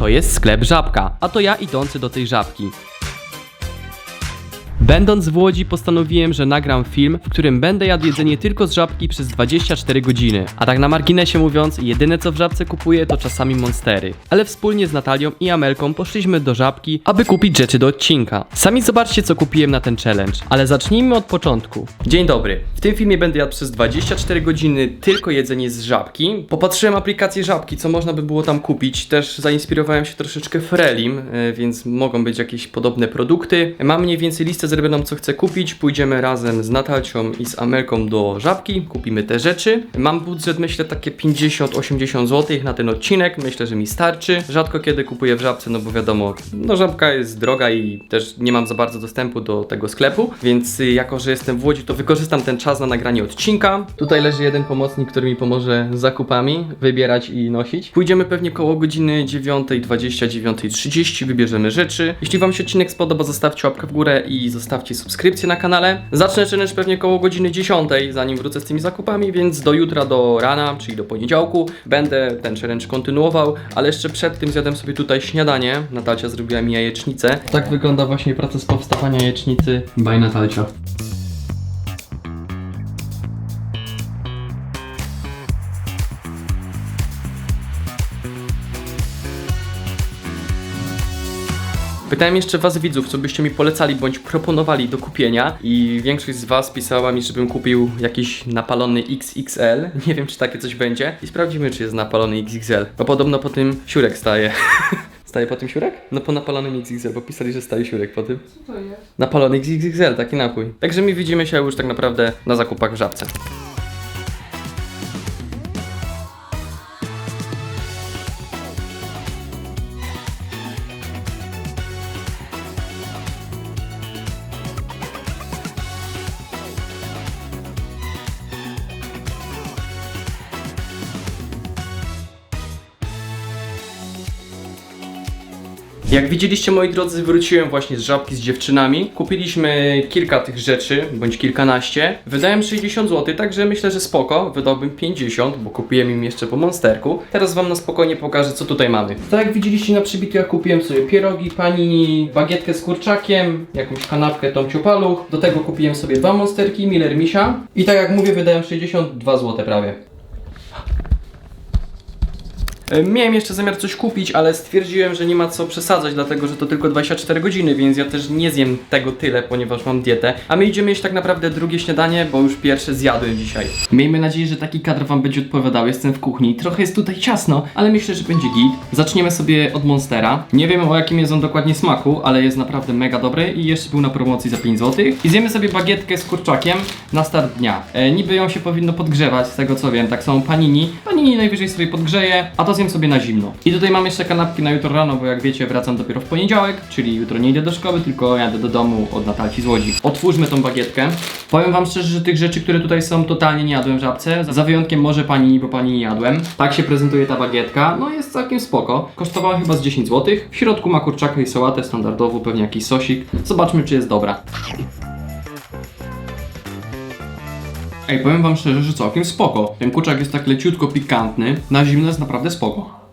To jest sklep Żabka, a to ja idący do tej żabki. Będąc w Łodzi postanowiłem, że nagram film, w którym będę jadł jedzenie tylko z żabki przez 24 godziny. A tak na marginesie mówiąc, jedyne co w żabce kupuję to czasami monstery. Ale wspólnie z Natalią i Amelką poszliśmy do żabki, aby kupić rzeczy do odcinka. Sami zobaczcie co kupiłem na ten challenge, ale zacznijmy od początku. Dzień dobry. W tym filmie będę jadł przez 24 godziny tylko jedzenie z żabki. Popatrzyłem aplikację żabki, co można by było tam kupić. Też zainspirowałem się troszeczkę Frelim, e, więc mogą być jakieś podobne produkty. Mam mniej więcej listę zrobioną, co chcę kupić. Pójdziemy razem z Natalcią i z Amelką do żabki, kupimy te rzeczy. Mam budżet, myślę, takie 50-80 zł na ten odcinek. Myślę, że mi starczy. Rzadko kiedy kupuję w żabce, no bo wiadomo, no żabka jest droga i też nie mam za bardzo dostępu do tego sklepu, więc y, jako, że jestem w Łodzi, to wykorzystam ten czas na nagranie odcinka. Tutaj leży jeden pomocnik, który mi pomoże z zakupami, wybierać i nosić. Pójdziemy pewnie koło godziny 9.20, 9.30, wybierzemy rzeczy. Jeśli Wam się odcinek spodoba, zostawcie łapkę w górę i zostawcie subskrypcję na kanale. Zacznę challenge pewnie koło godziny 10, zanim wrócę z tymi zakupami, więc do jutra, do rana, czyli do poniedziałku, będę ten challenge kontynuował, ale jeszcze przed tym zjadłem sobie tutaj śniadanie. Natalcia zrobiła mi jajecznicę. Tak wygląda właśnie proces powstawania jajecznicy. Bye Natalcia. Pytałem jeszcze was widzów, co byście mi polecali bądź proponowali do kupienia i większość z was pisała mi, żebym kupił jakiś napalony XXL. Nie wiem, czy takie coś będzie i sprawdzimy, czy jest napalony XXL, bo podobno po tym siurek staje. Staje po tym siurek? No po napalonym XXL, bo pisali, że staje siurek po tym. Co to jest? Napalony XXL, taki napój. Także my widzimy się już tak naprawdę na zakupach w żabce. Jak widzieliście moi drodzy, wróciłem właśnie z żabki z dziewczynami. Kupiliśmy kilka tych rzeczy, bądź kilkanaście. Wydałem 60 zł, także myślę, że spoko. Wydałbym 50, bo kupiłem im jeszcze po monsterku. Teraz wam na spokojnie pokażę, co tutaj mamy. Tak jak widzieliście na przybitach, kupiłem sobie pierogi, panini, bagietkę z kurczakiem, jakąś kanapkę tą ciupaluch. Do tego kupiłem sobie dwa monsterki, Miller Misia. I tak jak mówię, wydałem 62 zł prawie. E, Miałem jeszcze zamiar coś kupić, ale stwierdziłem, że nie ma co przesadzać, dlatego że to tylko 24 godziny, więc ja też nie zjem tego tyle, ponieważ mam dietę. A my idziemy jeść tak naprawdę drugie śniadanie, bo już pierwsze zjadłem dzisiaj. Miejmy nadzieję, że taki kadr wam będzie odpowiadał. Jestem w kuchni. Trochę jest tutaj ciasno, ale myślę, że będzie git. Zaczniemy sobie od Monstera. Nie wiem o jakim jest on dokładnie smaku, ale jest naprawdę mega dobry i jeszcze był na promocji za 5 zł. I zjemy sobie bagietkę z kurczakiem na start dnia. E, niby ją się powinno podgrzewać, z tego co wiem. Tak są panini. Panini najwyżej sobie podgrzeję, a to zjem sobie na zimno. I tutaj mam jeszcze kanapki na jutro rano, bo jak wiecie wracam dopiero w poniedziałek, czyli jutro nie idę do szkoły, tylko jadę do domu od Natalki z Łodzi. Otwórzmy tą bagietkę. Powiem wam szczerze, że tych rzeczy, które tutaj są, totalnie nie jadłem w żabce. Za wyjątkiem może panini, bo panini jadłem. Tak się prezentuje ta bagietka. No jest całkiem spoko. Kosztowała chyba z 10 zł. W środku ma kurczaka i sałatę standardową, pewnie jakiś sosik. Zobaczmy, czy jest dobra. Ej, powiem wam szczerze, że całkiem spoko. Ten kurczak jest tak leciutko pikantny. Na zimno jest naprawdę spoko.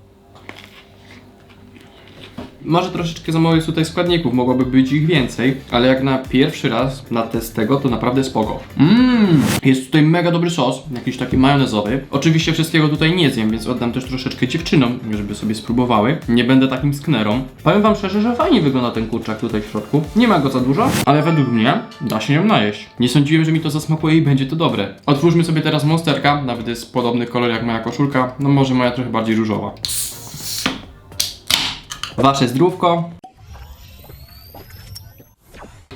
Może troszeczkę za mało jest tutaj składników, mogłoby być ich więcej, ale jak na pierwszy raz na test tego, to naprawdę spoko. Mmm, jest tutaj mega dobry sos, jakiś taki majonezowy. Oczywiście wszystkiego tutaj nie zjem, więc oddam też troszeczkę dziewczynom, żeby sobie spróbowały. Nie będę takim sknerą. Powiem wam szczerze, że fajnie wygląda ten kurczak tutaj w środku. Nie ma go za dużo, ale według mnie da się nim najeść. Nie sądziłem, że mi to zasmakuje i będzie to dobre. Otwórzmy sobie teraz monsterka, nawet jest podobny kolor jak moja koszulka, no może moja trochę bardziej różowa. Wasze zdrówko.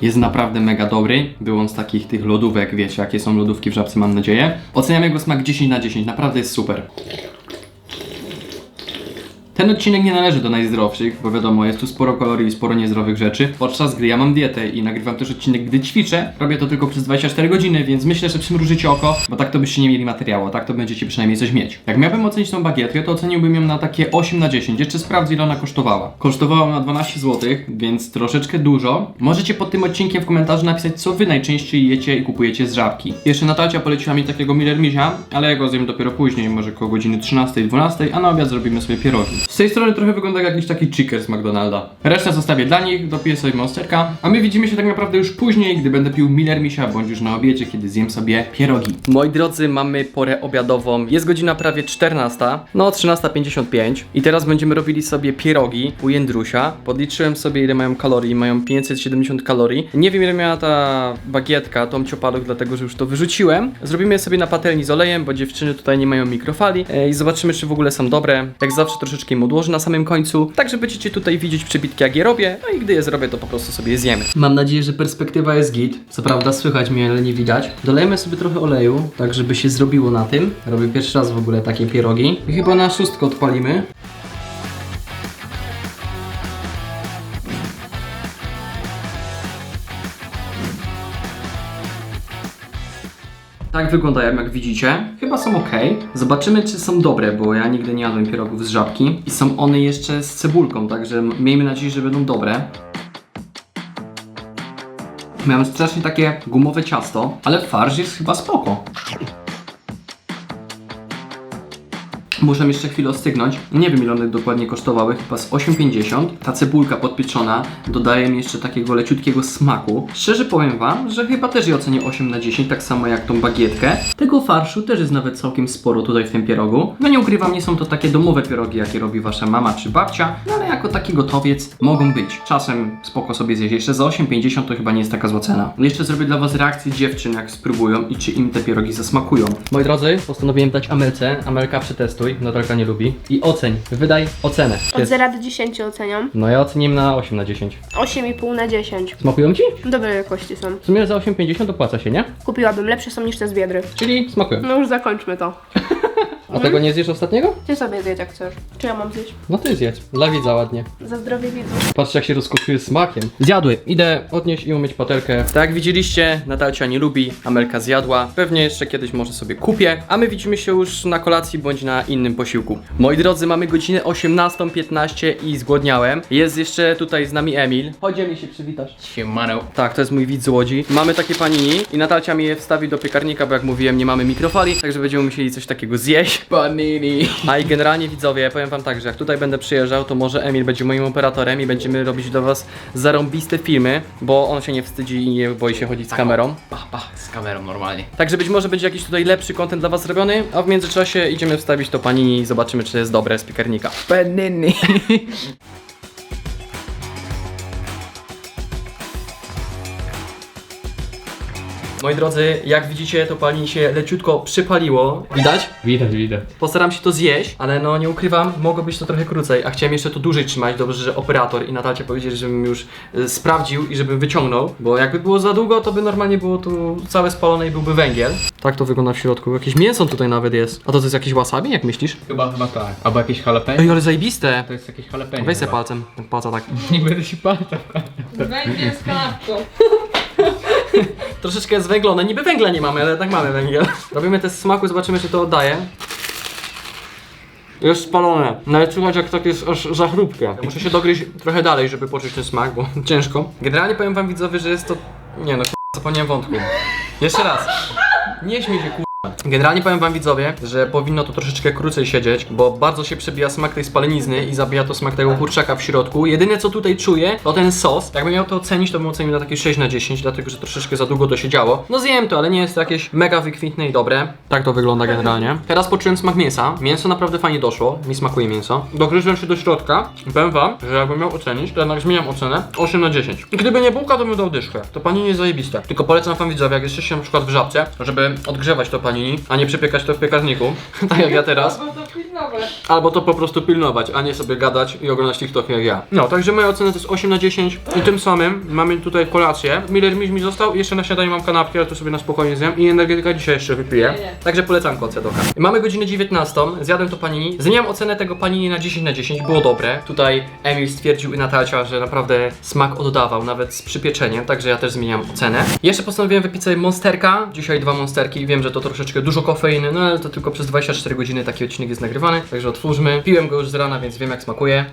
Jest naprawdę mega dobry. Był on z takich tych lodówek, wiecie, jakie są lodówki w żabce, mam nadzieję. Oceniam jego smak 10 na 10, naprawdę jest super. Ten odcinek nie należy do najzdrowszych, bo wiadomo, jest tu sporo kalorii i sporo niezdrowych rzeczy. Podczas gry ja mam dietę i nagrywam też odcinek, gdy ćwiczę. Robię to tylko przez 24 godziny, więc myślę, że przymrużycie oko, bo tak to byście nie mieli materiału, a tak to będziecie przynajmniej coś mieć. Jak miałbym ocenić tą bagietkę, to oceniłbym ją na takie 8 na 10. Jeszcze sprawdzę, ile ona kosztowała. Kosztowała ona 12 zł, więc troszeczkę dużo. Możecie pod tym odcinkiem w komentarzu napisać, co wy najczęściej jecie i kupujecie z żabki. Jeszcze Natalia poleciła mi takiego Miller Misia, ale ja go zjem dopiero później, może koło godziny 13-12, a na obiad zrobimy sobie pierogi. Z tej strony trochę wygląda jak jakiś taki chicker z McDonalda. Resztę zostawię dla nich, dopiję sobie monsterka, a my widzimy się tak naprawdę już później, gdy będę pił Miller Misia, bądź już na obiedzie, kiedy zjem sobie pierogi. Moi drodzy, mamy porę obiadową. Jest godzina prawie 14, no 13.55 i teraz będziemy robili sobie pierogi u Jędrusia. Podliczyłem sobie ile mają kalorii, mają 570 kalorii. Nie wiem ile miała ta bagietka, tą ciopaluch, dlatego że już to wyrzuciłem. Zrobimy je sobie na patelni z olejem, bo dziewczyny tutaj nie mają mikrofali e, i zobaczymy czy w ogóle są dobre. Jak zawsze troszeczkę im odłożę na samym końcu, tak że będziecie tutaj widzieć przebitki jak je robię, no i gdy je zrobię to po prostu sobie je zjemy. Mam nadzieję, że perspektywa jest git. Co prawda słychać mnie, ale nie widać. Dolejemy sobie trochę oleju, tak żeby się zrobiło na tym. Robię pierwszy raz w ogóle takie pierogi. I chyba na szóstkę odpalimy. Tak wyglądają, jak widzicie. Chyba są ok. Zobaczymy, czy są dobre, bo ja nigdy nie jadłem pierogów z żabki. I są one jeszcze z cebulką, także miejmy nadzieję, że będą dobre. Miałem strasznie takie gumowe ciasto, ale farsz jest chyba spoko. Muszę jeszcze chwilę ostygnąć. Nie wiem ile one dokładnie kosztowały, chyba z 8,50. Ta cebulka podpieczona dodaje mi jeszcze takiego leciutkiego smaku. Szczerze powiem wam, że chyba też je ocenię 8 na 10, tak samo jak tą bagietkę. Tego farszu też jest nawet całkiem sporo tutaj w tym pierogu. No nie ukrywam, nie są to takie domowe pierogi, jakie robi wasza mama czy babcia, no ale jako taki gotowiec mogą być. Czasem spoko sobie zjeść. Jeszcze za 8,50 to chyba nie jest taka zła cena. Jeszcze zrobię dla was reakcję dziewczyn, jak spróbują i czy im te pierogi zasmakują. Moi drodzy, postanowiłem dać Amelce. Amelka przetestuj, Natalka nie lubi. I oceń, wydaj ocenę. Od 0 do 10 oceniam. No ja oceniłem na 8 na 10. 8,5 na 10. Smakują ci? Dobrej jakości są. W sumie za 8,50 opłaca się, nie? Kupiłabym, lepsze są niż te z Biedry. Czyli smakują. No już zakończmy to. A tego nie zjesz ostatniego? Ty sobie zjedz jak chcesz. Czy ja mam zjeść? No ty zjedz. Dla widza ładnie. Za zdrowie widzów. Patrz jak się rozkoszuje smakiem. Zjadły. Idę odnieść i umyć patelkę. Tak jak widzieliście, Natalcia nie lubi, Amelka zjadła. Pewnie jeszcze kiedyś może sobie kupię, a my widzimy się już na kolacji bądź na innym posiłku. Moi drodzy, mamy godzinę 18.15 i zgłodniałem. Jest jeszcze tutaj z nami Emil. Chodź Emil się przywitasz. Siemano. Tak, to jest mój widz z Łodzi. Mamy takie panini i Natalcia mi je wstawi do piekarnika, bo jak mówiłem, nie mamy mikrofali, także będziemy musieli coś takiego zjeść. Panini. A i generalnie widzowie, powiem wam tak, że jak tutaj będę przyjeżdżał, to może Emil będzie moim operatorem i będziemy robić dla was zarąbiste filmy, bo on się nie wstydzi i nie boi się chodzić z kamerą. Pa, pa, z kamerą normalnie. Także być może będzie jakiś tutaj lepszy content dla was zrobiony, a w międzyczasie idziemy wstawić to panini i zobaczymy, czy jest dobre z piekarnika. Panini. Moi drodzy, jak widzicie, to panini się leciutko przypaliło. Widać? Widać, widać. Postaram się to zjeść, ale no nie ukrywam, mogło być to trochę krócej, a chciałem jeszcze to dłużej trzymać. Dobrze, że operator i Natalcia powiedzieli, żebym już y, sprawdził i żebym wyciągnął, bo jakby było za długo, to by normalnie było tu całe spalone i byłby węgiel. Tak to wygląda w środku. Jakieś mięso tutaj nawet jest. A to, to jest jakieś wasabi, jak myślisz? Chyba, chyba tak. Albo jakieś jalapeno. Ej, ale zajebiste! To jest jakieś jalapeno. Weź se chyba. palcem, palca tak. Nie będę się palcem. Węgiel z kanapką. Troszeczkę jest węglone, niby węgla nie mamy, ale tak mamy węgiel. Robimy test smaku, zobaczymy czy to oddaje. Jest spalone. Nawet słychać jak tak jest aż za chrupkie. Muszę się dogryźć trochę dalej, żeby poczuć ten smak, bo ciężko. Generalnie powiem wam widzowie, że jest to... Nie no, k***a, zapomniałem wątku. Jeszcze raz. Nie śmiej się k***a. Generalnie powiem wam widzowie, że powinno to troszeczkę krócej siedzieć, bo bardzo się przebija smak tej spalenizny i zabija to smak tego kurczaka w środku. Jedyne co tutaj czuję, to ten sos. Jakbym miał to ocenić, to bym ocenił na takie 6 na 10, dlatego że troszeczkę za długo to siedziało. No zjem to, ale nie jest to jakieś mega wykwintne i dobre. Tak to wygląda generalnie. Teraz poczułem smak mięsa. Mięso naprawdę fajnie doszło. Mi smakuje mięso. Dogryzłem się do środka. I Powiem wam, że jakbym miał ocenić, to jednak zmieniam ocenę 8 na 10. I gdyby nie bułka, to bym dał dyszkę. To panini jest zajebiste. Tylko polecam wam widzowie, jak jesteście na przykład w żabce, żeby odgrzewać to panini, a nie przypiekać to w piekarniku. tak jak ja teraz. Pilnowe. Albo to po prostu pilnować, a nie sobie gadać i oglądać TikTok jak ja. No, także moja ocena to jest 8 na 10 i tym samym mamy tutaj kolację. Miller Miś mi został jeszcze na śniadanie mam kanapki, ale to sobie na spokojnie zjem i energetyka dzisiaj jeszcze wypiję. Nie, nie. Także polecam kocę doka. Mamy godzinę 19, zjadłem to panini. Zmieniam ocenę tego panini na 10 na 10, było dobre. Tutaj Emil stwierdził i Natalcia, że naprawdę smak oddawał, nawet z przypieczeniem, także ja też zmieniam ocenę. Jeszcze postanowiłem wypić sobie monsterka, dzisiaj dwa monsterki, wiem, że to troszeczkę dużo kofeiny, no ale to tylko przez 24 godziny taki odcinek jest nagrywany, także otwórzmy. Piłem go już z rana, więc wiem jak smakuje.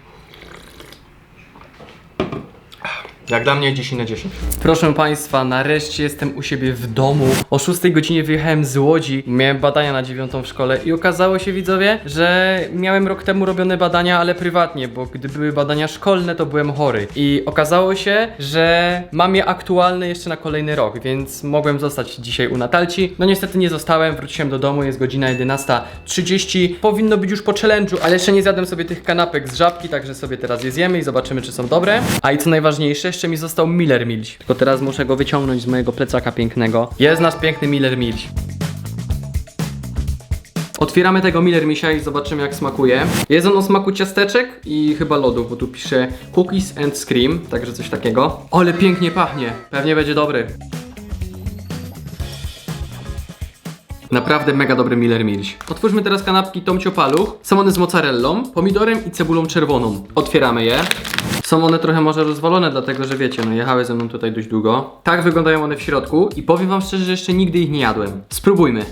Jak dla mnie 10 na 10. Proszę Państwa, nareszcie jestem u siebie w domu. O 6 godzinie wyjechałem z Łodzi, miałem badania na 9 w szkole i okazało się widzowie, że miałem rok temu robione badania, ale prywatnie, bo gdy były badania szkolne, to byłem chory. I okazało się, że mam je aktualne jeszcze na kolejny rok, więc mogłem zostać dzisiaj u Natalci. No niestety nie zostałem, wróciłem do domu, jest godzina 11.30. Powinno być już po challenge'u, ale jeszcze nie zjadłem sobie tych kanapek z żabki, także sobie teraz je zjemy i zobaczymy, czy są dobre. A i co najważniejsze, jeszcze mi został Miller Milś. Tylko teraz muszę go wyciągnąć z mojego plecaka pięknego. Jest nasz piękny Miller Milś. Otwieramy tego Miller Misia i zobaczymy jak smakuje. Jest on o smaku ciasteczek i chyba lodów, bo tu pisze Cookies and Scream, także coś takiego. Ale pięknie pachnie, pewnie będzie dobry. Naprawdę mega dobry Miller Milś. Otwórzmy teraz kanapki Tomcio Paluch. Są one z mozzarellą, pomidorem i cebulą czerwoną. Otwieramy je. Są one trochę może rozwalone, dlatego że wiecie, no jechały ze mną tutaj dość długo. Tak wyglądają one w środku i powiem wam szczerze, że jeszcze nigdy ich nie jadłem. Spróbujmy.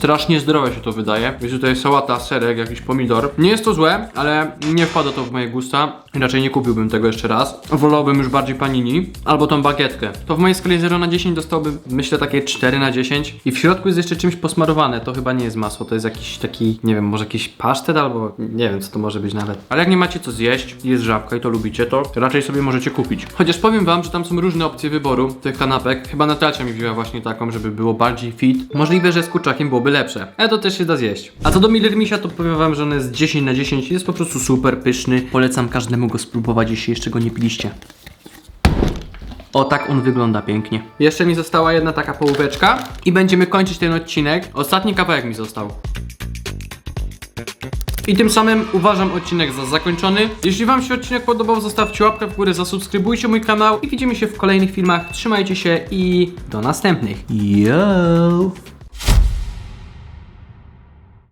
Strasznie zdrowe się to wydaje. Jest tutaj sałata, serek, jakiś pomidor. Nie jest to złe, ale nie wpada to w moje gusta. Raczej nie kupiłbym tego jeszcze raz. Wolałbym już bardziej panini albo tą bagietkę. To w mojej skali 0 na 10 dostałbym, myślę, takie 4 na 10. I w środku jest jeszcze czymś posmarowane. To chyba nie jest masło, to jest jakiś taki, nie wiem, może jakiś pasztet albo nie wiem, co to może być nawet. Ale jak nie macie co zjeść, jest żabka i to lubicie, to raczej sobie możecie kupić. Chociaż powiem wam, że tam są różne opcje wyboru tych kanapek. Chyba Natalcia mi wzięła właśnie taką, żeby było bardziej fit. Możliwe, że z kurczakiem byłoby lepsze. Ale to też się da zjeść. A co do Miller Misia, to powiem wam, że on jest 10 na 10. Jest po prostu super pyszny. Polecam każdemu go spróbować, jeśli jeszcze go nie piliście. O, tak on wygląda pięknie. Jeszcze mi została jedna taka połóweczka i będziemy kończyć ten odcinek. Ostatni kawałek mi został. I tym samym uważam odcinek za zakończony. Jeśli Wam się odcinek podobał, zostawcie łapkę w górę, zasubskrybujcie mój kanał i widzimy się w kolejnych filmach. Trzymajcie się i do następnych. Yo!